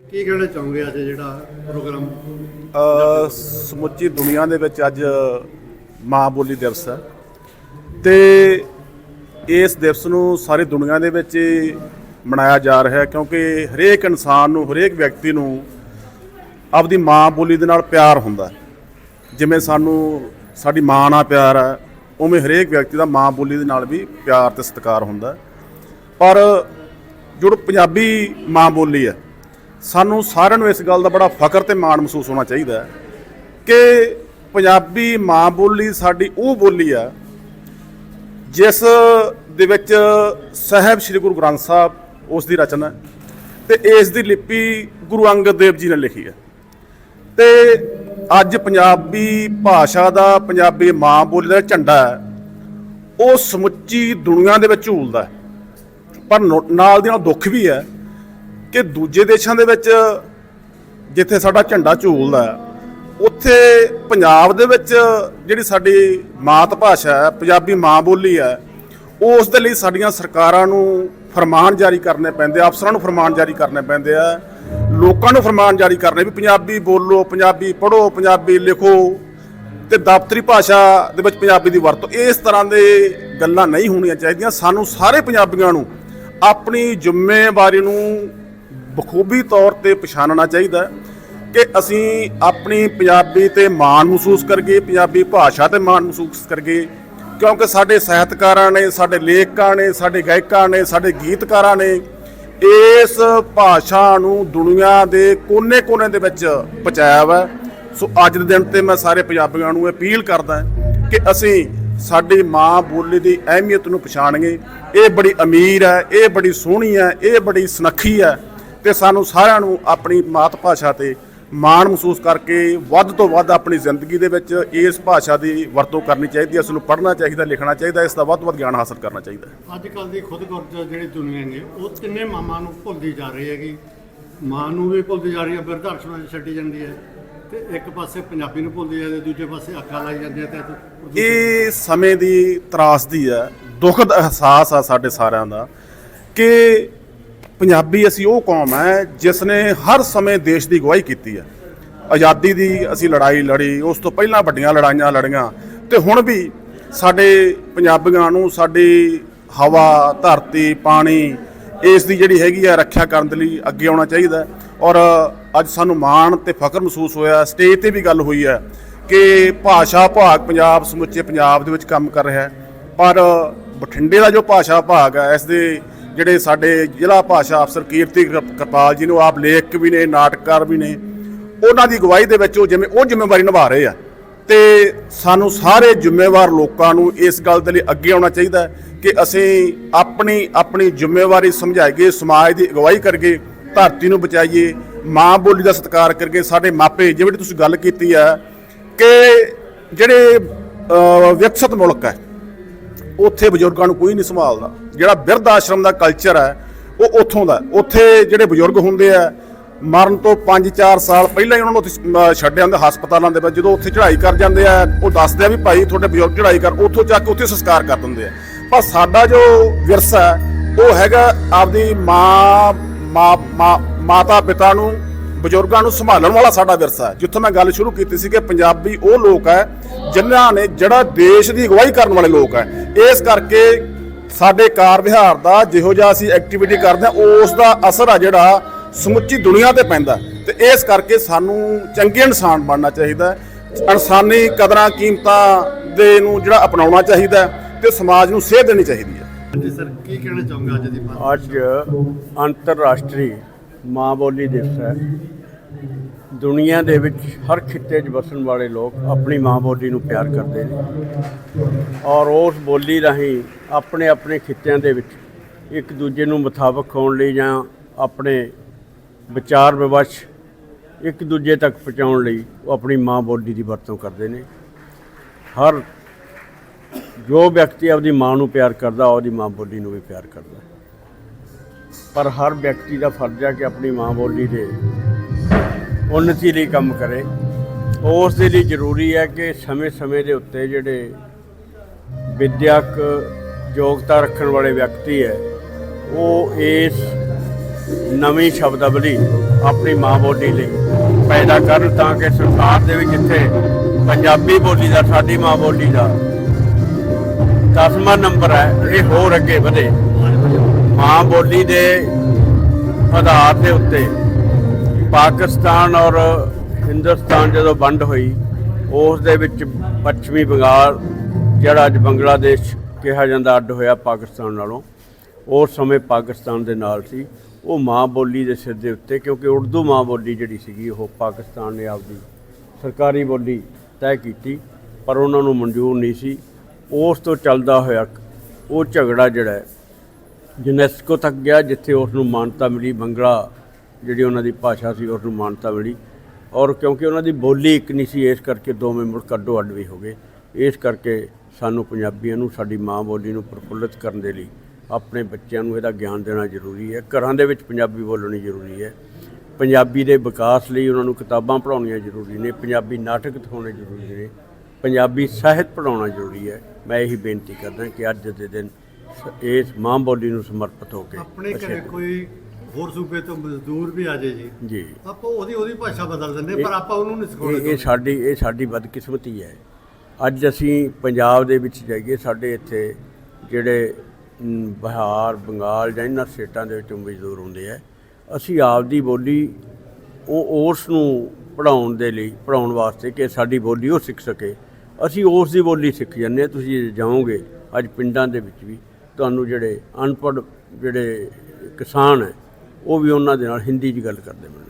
ਕੀ ਕਹਿਣਾ ਚਾਹੋਗੇ ਅੱਜ ਜਿਹੜਾ ਪ੍ਰੋਗਰਾਮ? ਅ, ਸਮੁੱਚੀ ਦੁਨੀਆ ਦੇ ਵਿੱਚ ਅੱਜ ਮਾਂ ਬੋਲੀ ਦਿਵਸ ਹੈ। ਤੇ ਇਸ ਦਿਵਸ ਨੂੰ ਸਾਰੀ ਦੁਨੀਆ ਦੇ ਵਿੱਚ ਹੀ ਮਨਾਇਆ ਜਾ ਰਿਹਾ ਹੈ ਕਿਉਂਕਿ ਹਰੇਕ ਇਨਸਾਨ ਨੂੰ ਹਰੇਕ ਵਿਅਕਤੀ ਨੂੰ ਆਪਦੀ ਮਾਂ ਬੋਲੀ ਦੇ ਨਾਲ ਪਿਆਰ ਹੁੰਦਾ ਜਿਵੇਂ ਸਾਨੂੰ, ਸਾਡੀ ਮਾਂ ਨਾਲ ਪਿਆਰ ਹੈ, ਉਵੇਂ ਹਰੇਕ ਵਿਅਕਤੀ ਦਾ ਮਾਂ ਬੋਲੀ ਦੇ ਨਾਲ ਵੀ ਪਿਆਰ ਤੇ ਸਤਿਕਾਰ ਹੁੰਦਾ ਪਰ ਜੋ ਪੰਜਾਬੀ ਮਾਂ ਬੋਲੀ ਹੈ, ਸਾਨੂੰ ਸਾਰਿਆਂ ਨੂੰ ਇਸ ਗੱਲ ਦਾ ਬੜਾ ਫਖਰ ਤੇ ਮਾਣ ਮਹਿਸੂਸ ਹੋਣਾ ਚਾਹੀਦਾ ਕਿ ਪੰਜਾਬੀ ਮਾਂ ਬੋਲੀ ਸਾਡੀ ਉਹ ਬੋਲੀ ਆ ਜਿਸ ਦੇ ਵਿੱਚ ਸਾਹਿਬ ਸ੍ਰੀ ਗੁਰੂ ਗ੍ਰੰਥ ਸਾਹਿਬ ਉਸ ਦੀ ਰਚਨਾ ਹੈ ਤੇ ਇਸ ਦੀ ਲਿਪੀ ਗੁਰੂ ਅੰਗਦ ਦੇਵ ਜੀ ਨੇ ਲਿਖੀ ਹੈ। ਤੇ ਅੱਜ ਪੰਜਾਬੀ ਭਾਸ਼ਾ ਦਾ, ਪੰਜਾਬੀ ਮਾਂ ਬੋਲੀ ਦਾ ਝੰਡਾ ਹੈ, ਉਹ ਸਮੁੱਚੀ ਦੁਨੀਆ ਦੇ ਵਿੱਚ ਝੂਲਦਾ ਪਰ ਨੋ- ਨਾਲ ਦੀ ਨਾਲ ਦੁੱਖ ਵੀ ਹੈ ਕਿ ਦੂਜੇ ਦੇਸ਼ਾਂ ਦੇ ਵਿੱਚ ਜਿੱਥੇ ਸਾਡਾ ਝੰਡਾ ਝੂਲਦਾ ਉੱਥੇ ਪੰਜਾਬ ਦੇ ਵਿੱਚ ਜਿਹੜੀ ਸਾਡੀ ਮਾਤ ਭਾਸ਼ਾ ਹੈ, ਪੰਜਾਬੀ ਮਾਂ ਬੋਲੀ ਹੈ, ਉਸ ਦੇ ਲਈ ਸਾਡੀਆਂ ਸਰਕਾਰਾਂ ਨੂੰ ਫਰਮਾਨ ਜਾਰੀ ਕਰਨੇ ਪੈਂਦੇ ਅਫਸਰਾਂ ਨੂੰ ਫਰਮਾਨ ਜਾਰੀ ਕਰਨੇ ਪੈਂਦੇ ਆ ਲੋਕਾਂ ਨੂੰ ਫਰਮਾਨ ਜਾਰੀ ਕਰਨੇ ਵੀ ਪੰਜਾਬੀ ਬੋਲੋ, ਪੰਜਾਬੀ ਪੜ੍ਹੋ, ਪੰਜਾਬੀ ਲਿਖੋ ਤੇ ਦਫ਼ਤਰੀ ਭਾਸ਼ਾ ਦੇ ਵਿੱਚ ਪੰਜਾਬੀ ਦੀ ਵਰਤੋਂ। ਇਸ ਤਰ੍ਹਾਂ ਦੇ ਗੱਲਾਂ ਨਹੀਂ ਹੋਣੀਆਂ ਚਾਹੀਦੀਆਂ। ਸਾਨੂੰ ਸਾਰੇ ਪੰਜਾਬੀਆਂ ਨੂੰ ਆਪਣੀ ਜ਼ਿੰਮੇਵਾਰੀ ਨੂੰ ਬਖੂਬੀ ਤੌਰ ਤੇ ਪਛਾਣਨਾ ਚਾਹੀਦਾ ਕਿ ਅਸੀਂ ਆਪਣੀ ਪੰਜਾਬੀ ਤੇ ਮਾਣ ਮਹਿਸੂਸ ਕਰਗੇ ਪੰਜਾਬੀ ਭਾਸ਼ਾ ਤੇ ਮਾਣ ਮਹਿਸੂਸ ਕਰਗੇ ਕਿਉਂਕਿ ਸਾਡੇ ਸਾਹਿਤਕਾਰਾਂ ਨੇ, ਸਾਡੇ ਲੇਖਕਾਂ ਨੇ, ਸਾਡੇ ਗਾਇਕਾਂ ਨੇ, ਸਾਡੇ ਗੀਤਕਾਰਾਂ ਨੇ ਇਸ ਭਾਸ਼ਾ ਨੂੰ ਦੁਨੀਆ ਦੇ ਕੋਨੇ-ਕੋਨੇ ਦੇ ਵਿੱਚ ਪਹੁੰਚਾਇਆ ਵਾ। ਸੋ ਅੱਜ ਦੇ ਦਿਨ ਤੇ ਮੈਂ ਸਾਰੇ ਪੰਜਾਬੀਆਂ ਨੂੰ ਅਪੀਲ ਕਰਦਾ ਕਿ ਅਸੀਂ ਸਾਡੀ ਮਾਂ ਬੋਲੀ ਦੀ ਅਹਿਮੀਅਤ ਨੂੰ ਪਛਾਣੀਏ। ਇਹ ਬੜੀ ਅਮੀਰ ਹੈ, ਇਹ ਬੜੀ ਸੋਹਣੀ ਹੈ, ਇਹ ਬੜੀ ਸੁਨੱਖੀ ਹੈ ਤੇ ਸਾਨੂੰ ਸਾਰਿਆਂ ਨੂੰ ਆਪਣੀ ਮਾਤ ਭਾਸ਼ਾ ਤੇ ਮਾਣ ਮਹਿਸੂਸ ਕਰਕੇ ਵੱਧ ਤੋਂ ਵੱਧ ਆਪਣੀ ਜ਼ਿੰਦਗੀ ਦੇ ਵਿੱਚ ਇਸ ਭਾਸ਼ਾ ਦੀ ਵਰਤੋਂ ਕਰਨੀ ਚਾਹੀਦੀ ਹੈ ਇਸ ਨੂੰ ਪੜ੍ਹਨਾ ਚਾਹੀਦਾ ਲਿਖਣਾ ਚਾਹੀਦਾ ਇਸ ਦਾ ਵੱਧ ਤੋਂ ਵੱਧ ਗਿਆਨ ਹਾਸਲ ਕਰਨਾ ਚਾਹੀਦਾ ਹੈ। ਅੱਜ ਕੱਲ ਦੀ ਖੁਦਗੁਰਜ ਜਿਹੜੀ ਦੁਨੀਆ ਨੇ ਉਹ ਤਿੰਨੇ ਮਾਮਾ ਨੂੰ ਭੁੱਲਦੀ ਜਾ ਰਹੀ ਹੈਗੀ। ਮਾਂ ਨੂੰ ਵੀ ਭੁੱਲਦੀ ਜਾ ਰਹੀ ਹੈ ਬਿਰਧ ਆਸ਼ਰਮਾਂ 'ਚ ਛੱਡੀ ਜਾਂਦੀ ਹੈ। ਤੇ ਇੱਕ ਪਾਸੇ ਪੰਜਾਬੀ ਨੂੰ ਭੁੱਲਦੀ ਜਾਂਦੀ ਦੂਜੇ ਪਾਸੇ ਅੱਖਾਂ ਲਾਈ ਜਾਂਦੀਆਂ ਤੇ ਇਹ ਸਮੇਂ ਦੀ ਤਰਾਸਦੀ ਹੈ ਦੁਖਦ ਅਹਿਸਾਸ ਆ ਸਾਡੇ ਸਾਰਿਆਂ ਦਾ ਕਿ ਪੰਜਾਬੀ ਅਸੀਂ ਉਹ ਕੌਮ ਹੈ ਜਿਸ ਨੇ ਹਰ ਸਮੇਂ ਦੇਸ਼ ਦੀ ਅਗਵਾਈ ਕੀਤੀ ਹੈ। ਆਜ਼ਾਦੀ ਦੀ ਅਸੀਂ ਲੜਾਈ ਲੜੀ, ਉਸ ਤੋਂ ਪਹਿਲਾਂ ਵੱਡੀਆਂ ਲੜਾਈਆਂ ਲੜੀਆਂ ਤੇ ਹੁਣ ਵੀ ਸਾਡੇ ਪੰਜਾਬੀਆਂ ਨੂੰ ਸਾਡੀ ਹਵਾ, ਧਰਤੀ, ਪਾਣੀ, ਇਸ ਦੀ ਜਿਹੜੀ ਹੈਗੀ ਆ ਰੱਖਿਆ ਕਰਨ ਦੇ ਲਈ ਅੱਗੇ ਆਉਣਾ ਚਾਹੀਦਾ ਔਰ ਅੱਜ ਸਾਨੂੰ ਮਾਣ ਤੇ ਫਖਰ ਮਹਿਸੂਸ ਹੋਇਆ, ਸਟੇਜ ਤੇ ਵੀ ਗੱਲ ਹੋਈ ਹੈ ਕਿ ਭਾਸ਼ਾ ਭਾਗ ਪੰਜਾਬ ਸਮੁੱਚੇ ਪੰਜਾਬ ਦੇ ਵਿੱਚ ਕੰਮ ਕਰ ਰਿਹਾ ਹੈ। ਪਰ ਬਠਿੰਡੇ ਦਾ ਜੋ ਭਾਸ਼ਾ ਭਾਗ ਹੈ, ਇਸ ਦੇ ਜਿਹੜੇ ਸਾਡੇ ਜ਼ਿਲ੍ਹਾ ਭਾਸ਼ਾ ਅਫਸਰ ਕੀਰਤੀ ਕਿਰ- ਕਿਰਪਾਲ ਜੀ ਨੂੰ ਆਪ ਲੇਖਕ ਵੀ ਨੇ, ਨਾਟਕਕਾਰ ਵੀ ਨੇ, ਉਹਨਾਂ ਦੀ ਅਗਵਾਈ ਦੇ ਵਿੱਚ ਉਹ ਜਿਵੇਂ, ਉਹ ਜ਼ਿੰਮੇਵਾਰੀ ਨਿਭਾ ਰਹੇ ਆ। ਤੇ ਸਾਨੂੰ ਸਾਰੇ ਜ਼ਿੰਮੇਵਾਰ ਲੋਕਾਂ ਨੂੰ ਇਸ ਗੱਲ ਦੇ ਲਈ ਅੱਗੇ ਆਉਣਾ ਚਾਹੀਦਾ ਕਿ ਅਸੀਂ ਆਪਣੀ ਆਪਣੀ ਜ਼ਿੰਮੇਵਾਰੀ ਸਮਝਾਈਏ ਸਮਾਜ ਦੀ ਅਗਵਾਈ ਕਰਗੇ ਧਰਤੀ ਨੂੰ ਬਚਾਈਏ, ਮਾਂ ਬੋਲੀ ਦਾ ਸਤਿਕਾਰ ਕਰਕੇ ਸਾਡੇ ਮਾਪੇ, ਜਿਵੇਂ ਤੁਸੀਂ ਗੱਲ ਕੀਤੀ ਹੈ ਕਿ ਜਿਹੜੇ ਵਿਕਸਿਤ ਮੁਲਕ ਹੈ, ਉੱਥੇ ਬਜ਼ੁਰਗਾਂ ਨੂੰ ਕੋਈ ਨਹੀਂ ਸੰਭਾਲਦਾ। ਜਿਹੜਾ ਬਿਰਧ ਆਸ਼ਰਮ ਦਾ ਕਲਚਰ ਹੈ, ਉਹ ਉੱਥੋਂ ਦਾ ਉੱਥੇ ਜਿਹੜੇ ਬਜ਼ੁਰਗ ਹੁੰਦੇ ਆ, ਮਰਨ ਤੋਂ 5-4 ਸਾਲ ਪਹਿਲਾਂ ਹੀ ਉਹਨਾਂ ਨੂੰ ਉੱਥੇ ਛੱਡਿਆ ਹੁੰਦਾ ਹਸਪਤਾਲਾਂ ਦੇ ਵਿੱਚ। ਜਦੋਂ ਉੱਥੇ ਚੜ੍ਹਾਈ ਕਰ ਜਾਂਦੇ ਆ, ਉਹ ਦੱਸਦੇ ਆ ਵੀ ਭਾਈ ਤੁਹਾਡੇ ਬਜ਼ੁਰਗ ਚੜ੍ਹਾਈ ਕਰ, ਉੱਥੋਂ ਚੱਕ ਕੇ ਉੱਥੇ ਸੰਸਕਾਰ ਕਰ ਦਿੰਦੇ ਆ। ਪਰ ਸਾਡਾ ਜੋ ਵਿਰਸਾ ਉਹ ਹੈਗਾ ਆਪਦੀ ਮਾਂ ਮਾਂ, ਮਾਂ- ਮਾਤਾ ਪਿਤਾ ਨੂੰ, ਬਜ਼ੁਰਗਾਂ ਨੂੰ ਸੰਭਾਲਣ ਵਾਲਾ ਸਾਡਾ ਵਿਰਸਾ ਹੈ। ਜਿੱਥੋਂ ਮੈਂ ਗੱਲ ਸ਼ੁਰੂ ਕੀਤੀ ਸੀ ਕਿ ਪੰਜਾਬੀ ਉਹ ਲੋਕ ਹੈ, ਜਿਨ੍ਹਾਂ ਨੇ ਜਿਹੜਾ ਦੇਸ਼ ਦੀ ਅਗਵਾਈ ਕਰਨ ਵਾਲੇ ਲੋਕ ਹੈ। ਇਸ ਕਰਕੇ ਸਾਡੇ ਕਾਰ ਵਿਹਾਰ ਦਾ ਜਿਹੋ ਜਿਹਾ ਅਸੀਂ ਐਕਟੀਵਿਟੀ ਕਰਦੇ ਹਾਂ ਉਸ ਦਾ ਅਸਰ ਆ ਜਿਹੜਾ ਸਮੁੱਚੀ ਦੁਨੀਆ ਤੇ ਪੈਂਦਾ। ਤੇ ਇਸ ਕਰਕੇ ਸਾਨੂੰ ਚੰਗੇ ਇਨਸਾਨ ਬਣਨਾ ਚਾਹੀਦਾ ਹੈ। ਇਨਸਾਨੀ ਕਦਰਾਂ ਕੀਮਤਾਂ ਦੇ ਨੂੰ ਜਿਹੜਾ ਅਪਣਾਉਣਾ ਚਾਹੀਦਾ ਤੇ ਸਮਾਜ ਨੂੰ ਸੇਧ ਦੇਣੀ ਚਾਹੀਦੀ ਹੈ ਸਰ ਕੀ ਕਹਿਣਾ ਚਾਹੋਗੇ ਅੱਜ ਦੀ ਬਾਤ ਅੱਜ ਅੰਤਰਰਾਸ਼ਟਰੀ ਮਾਂ ਬੋਲੀ ਦਿਵਸ ਹੈ ਦੁਨੀਆ ਦੇ ਵਿੱਚ ਹਰ ਖਿੱਤੇ 'ਚ ਵਸਣ ਵਾਲੇ ਲੋਕ ਆਪਣੀ ਮਾਂ ਬੋਲੀ ਨੂੰ ਪਿਆਰ ਕਰਦੇ ਨੇ। ਔਰ ਉਸ ਬੋਲੀ ਰਾਹੀਂ ਆਪਣੇ ਆਪਣੇ ਖਿੱਤਿਆਂ ਦੇ ਵਿੱਚ ਇੱਕ ਦੂਜੇ ਨੂੰ ਮੁਤਾਬਕ ਹੋਣ ਲਈ ਜਾਂ ਆਪਣੇ ਵਿਚਾਰ ਵਿਵਸ਼ ਇੱਕ ਦੂਜੇ ਤੱਕ ਪਹੁੰਚਾਉਣ ਲਈ ਉਹ ਆਪਣੀ ਮਾਂ ਬੋਲੀ ਦੀ ਵਰਤੋਂ ਕਰਦੇ ਨੇ। ਹਰ ਜੋ ਵਿਅਕਤੀ ਆਪਦੀ ਮਾਂ ਨੂੰ ਪਿਆਰ ਕਰਦਾ ਉਹਦੀ ਮਾਂ ਬੋਲੀ ਨੂੰ ਵੀ ਪਿਆਰ ਕਰਦਾ। ਪਰ ਹਰ ਵਿਅਕਤੀ ਦਾ ਫਰਜ਼ ਹੈ ਕਿ ਆਪਣੀ ਮਾਂ ਬੋਲੀ ਦੇ ਉન્નਤੀ ਲਈ ਕੰਮ ਕਰੇ। ਉਸ ਦੇ ਲਈ ਜ਼ਰੂਰੀ ਹੈ ਕਿ ਸਮੇਂ-ਸਮੇਂ ਦੇ ਉੱਤੇ ਜਿਹੜੇ ਵਿਦਿਅਕ ਯੋਗਤਾ ਰੱਖਣ ਵਾਲੇ ਵਿਅਕਤੀ ਹੈ, ਉਹ ਇਸ ਨਵੀਂ ਸ਼ਬਦਾਵਲੀ ਆਪਣੀ ਮਾਂ ਬੋਲੀ ਲਈ ਪੈਦਾ ਕਰਨ ਤਾਂ ਕਿ ਸਰਕਾਰ ਦੇ ਵਿੱਚ ਜਿੱਥੇ ਪੰਜਾਬੀ ਬੋਲੀ ਦਾ, ਸਾਡੀ ਮਾਂ ਬੋਲੀ ਦਾ ਦਸਵਾਂ ਨੰਬਰ ਹੈ, ਇਹ ਹੋਰ ਅੱਗੇ ਵਧੇ। ਮਾਂ ਬੋਲੀ ਦੇ ਆਧਾਰ ਦੇ ਉੱਤੇ ਪਾਕਿਸਤਾਨ ਔਰ ਹਿੰਦੁਸਤਾਨ ਜਦੋਂ ਵੰਡ ਹੋਈ, ਉਸ ਦੇ ਵਿੱਚ ਪੱਛਮੀ ਬੰਗਾਲ, ਜਿਹੜਾ ਅੱਜ ਬੰਗਲਾਦੇਸ਼ ਕਿਹਾ ਜਾਂਦਾ ਅੱਡ ਹੋਇਆ ਪਾਕਿਸਤਾਨ ਨਾਲੋਂ ਉਸ ਸਮੇਂ ਪਾਕਿਸਤਾਨ ਦੇ ਨਾਲ ਸੀ। ਉਹ ਮਾਂ ਬੋਲੀ ਦੇ ਸਿਰ ਦੇ ਉੱਤੇ, ਕਿਉਂਕਿ ਉਰਦੂ ਮਾਂ ਬੋਲੀ ਜਿਹੜੀ ਸੀਗੀ, ਉਹ ਪਾਕਿਸਤਾਨ ਨੇ ਆਪਦੀ ਸਰਕਾਰੀ ਬੋਲੀ ਤੈਅ ਕੀਤੀ, ਪਰ ਉਹਨਾਂ ਨੂੰ ਮਨਜ਼ੂਰ ਨਹੀਂ ਸੀ। ਉਸ ਤੋਂ ਚੱਲਦਾ ਹੋਇਆ ਉਹ ਝਗੜਾ ਜਿਹੜਾ ਹੈ, ਯੂਨੈਸਕੋ ਤੱਕ ਗਿਆ, ਜਿੱਥੇ ਉਸ ਨੂੰ ਮਾਨਤਾ ਮਿਲੀ, ਬੰਗਲਾ ਜਿਹੜੀ ਉਹਨਾਂ ਦੀ ਭਾਸ਼ਾ ਸੀ ਉਸ ਨੂੰ ਮਾਨਤਾ ਮਿਲੀ। ਔਰ ਕਿਉਂਕਿ ਉਹਨਾਂ ਦੀ ਬੋਲੀ ਇੱਕ ਨਹੀਂ ਸੀ ਇਸ ਕਰਕੇ ਦੋਵੇਂ ਮੁਲਕ ਅੱਡੋ ਅੱਡ ਵੀ ਹੋ ਗਏ। ਇਸ ਕਰਕੇ ਸਾਨੂੰ ਪੰਜਾਬੀਆਂ ਨੂੰ ਸਾਡੀ ਮਾਂ ਬੋਲੀ ਨੂੰ ਪ੍ਰਫੁੱਲਿਤ ਕਰਨ ਦੇ ਲਈ ਆਪਣੇ ਬੱਚਿਆਂ ਨੂੰ ਇਹਦਾ ਗਿਆਨ ਦੇਣਾ ਜ਼ਰੂਰੀ ਹੈ। ਘਰਾਂ ਦੇ ਵਿੱਚ ਪੰਜਾਬੀ ਬੋਲਣੀ ਜ਼ਰੂਰੀ ਹੈ। ਪੰਜਾਬੀ ਦੇ ਵਿਕਾਸ ਲਈ ਉਹਨਾਂ ਨੂੰ ਕਿਤਾਬਾਂ ਪੜ੍ਹਾਉਣੀਆਂ ਜ਼ਰੂਰੀ ਨੇ। ਪੰਜਾਬੀ ਨਾਟਕ ਦਿਖਾਉਣੇ ਜ਼ਰੂਰੀ ਨੇ। ਪੰਜਾਬੀ ਸਾਹਿਤ ਪੜ੍ਹਾਉਣਾ ਜ਼ਰੂਰੀ ਹੈ। ਮੈਂ ਇਹੀ ਬੇਨਤੀ ਕਰਦਾ ਕਿ ਅੱਜ ਦੇ ਦਿਨ ਇਸ ਮਾਂ ਬੋਲੀ ਨੂੰ ਸਮਰਪਿਤ ਹੋ ਕੇ ਆਪਣੇ ਘਰੇ ਕੋਈ ਹੋਰ ਸੂਬੇ ਤੋਂ ਮਜ਼ਦੂਰ ਵੀ ਆ ਜਾਏ ਜੀ। ਜੀ। ਆਪਾਂ ਉਹਦੀ ਉਹਦੀ ਭਾਸ਼ਾ ਬਦਲ ਦਿੰਦੇ ਪਰ ਆਪਾਂ ਉਹਨੂੰ ਨਹੀਂ ਇਹ ਸਿਖਾਉਂਦੇ ਇਹ ਸਾਡੀ ਇਹ ਸਾਡੀ ਬਦਕਿਸਮਤੀ ਹੈ ਅੱਜ ਅਸੀਂ ਪੰਜਾਬ ਦੇ ਵਿੱਚ ਜਾਈਏ ਸਾਡੇ ਇੱਥੇ ਜਿਹੜੇ ਬਿਹਾਰ ਬੰਗਾਲ ਜਾਂ ਇਹਨਾਂ ਸਟੇਟਾਂ ਦੇ ਵਿੱਚੋਂ ਮਜ਼ਦੂਰ ਹੁੰਦੇ ਆ ਅਸੀਂ ਆਪਦੀ ਬੋਲੀ ਉਹ ਉਸ ਨੂੰ ਪੜਾਉਣ ਦੇ ਲਈ ਪੜਾਉਣ ਵਾਸਤੇ ਕਿ ਸਾਡੀ ਬੋਲੀ ਉਹ ਸਿੱਖ ਸਕੇ। ਅਸੀਂ ਉਸ ਦੀ ਬੋਲੀ ਸਿੱਖ ਜਾਂਦੇ ਹਾਂ। ਤੁਸੀਂ ਜੇ ਜਾਓਗੇ ਅੱਜ ਪਿੰਡਾਂ ਦੇ ਵਿੱਚ ਵੀ ਤੁਹਾਨੂੰ ਜਿਹੜੇ ਅਨਪੜ੍ਹ ਜਿਹੜੇ ਕਿਸਾਨ ਹੈ ਉਹ ਵੀ ਉਹਨਾਂ ਦੇ ਨਾਲ ਹਿੰਦੀ 'ਚ ਗੱਲ ਕਰਦੇ ਮਿਲਣਗੇ